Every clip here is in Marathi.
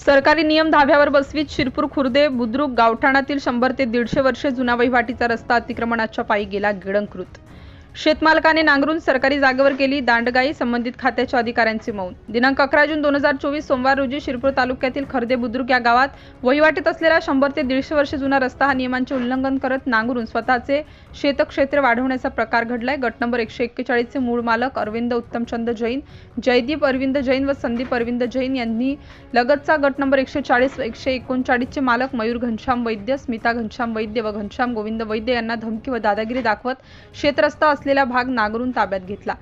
सरकारी नियम धाब्यावर बसवीत शिरपूर खुर्दे बुद्रुक गावठाणातील शंभर ते दीडशे वर्षे जुना वहिवाटीचा रस्ता अतिक्रमणाच्या पायी गेला गिळंकृत. शेतमालकाने नांगरून सरकारी जागेवर केली दांडगाई संबंधित खात्याच्या अधिकाऱ्यांचे मौन. दिनांक अकरा जून दोन हजार चोवीस सोमवार रोजी शिरपूर तालुक्यातील खर्दे बुद्रुक या गावात वहिवाटीत असलेला शंभर ते दीडशे वर्षे जुना रस्ता हा नियमांचे उल्लंघन करत नांगरून स्वतःचे शेतक्षेत्र वाढवण्याचा प्रकार घडलाय. गट नंबर एकशे एक्केचाळीसचे मूळ मालक अरविंद उत्तमचंद जैन जयदीप अरविंद जैन व संदीप अरविंद जैन यांनी लगतचा गट नंबर एकशे चाळीस व एकशे एकोणचाळीसचे मालक मयूर घनश्याम वैद्य स्मिता घनश्याम वैद्य व घनश्याम गोविंद वैद्य यांना धमकी व दादागिरी दाखवत शेतरस्ता असलेला भाग नांगरून ताब्यात घेतला.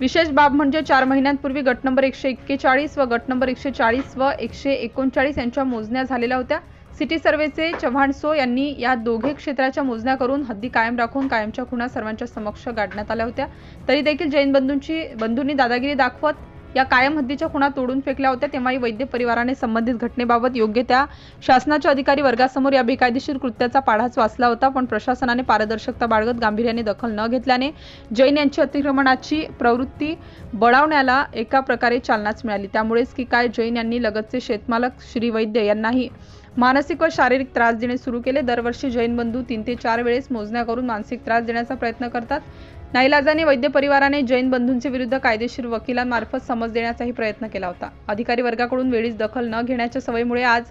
विशेष बाब म्हणजे चार महिन्यांपूर्वी गट नंबर एकशे एक्केचाळीस व गट नंबर एकशे चाळीस व एकशे एकोणचाळीस यांच्या मोजण्या झालेल्या होत्या. सिटी सर्वेचे चव्हाण सो यांनी या दोघे क्षेत्राच्या मोजण्या करून हद्दी कायम राखून कायमच्या खुणा सर्वांच्या समक्ष गाडण्यात आल्या होत्या. तरी देखील जैन बंधूंची बंधूंनी दादागिरी दाखवत या कायम हद्दीच्या खुणा तोडून फेकल्या होत्या तेव्हाही वैद्य परिवाराने संबंधित घटनेबाबत योग्य त्या शासनाच्या अधिकारी वर्गासमोर या बेकायदेशीर कृत्याचा पाढाच वाचला होता पण प्रशासनाने पारदर्शकता बाळगत गांभीर्याने दखल न घेतल्याने जैन यांची अतिक्रमणाची प्रवृत्ती बळावण्याला एका प्रकारे चालनाच मिळाली. त्यामुळेच की काय जैन यांनी लगतचे शेतमालक श्री वैद्य यांनाही मानसिक व शारीरिक त्रास देणे सुरू केले. दरवर्षी जैन बंधू तीन ते चार वेळेस मोजण्या करून मानसिक त्रास देण्याचा प्रयत्न करतात. नाईलाजाने वैद्य परिवाराने जैन बंधूंचे विरुद्ध कायदेशीर वकिलांमार्फत समज देण्याचाही प्रयत्न केला होता. अधिकारी वर्गाकडून वेळीच दखल न घेण्याच्या सवयीमुळे आज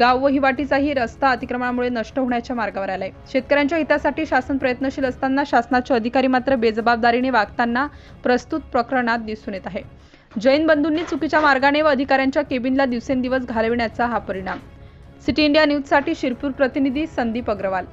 गाव व हिवाटीचाही रस्ता अतिक्रमणामुळे नष्ट होण्याच्या मार्गावर आलाय. शेतकऱ्यांच्या हितासाठी शासन प्रयत्नशील असताना शासनाचे अधिकारी मात्र बेजबाबदारीने वागताना प्रस्तुत प्रकरणात दिसून येत आहे. जैन बंधूंनी चुकीच्या मार्गाने व अधिकाऱ्यांच्या केबिनला दिवसेंदिवस घालविण्याचा हा परिणाम. सिटी इंडिया न्यूजसाठी शिरपूर प्रतिनिधी संदीप अग्रवाल.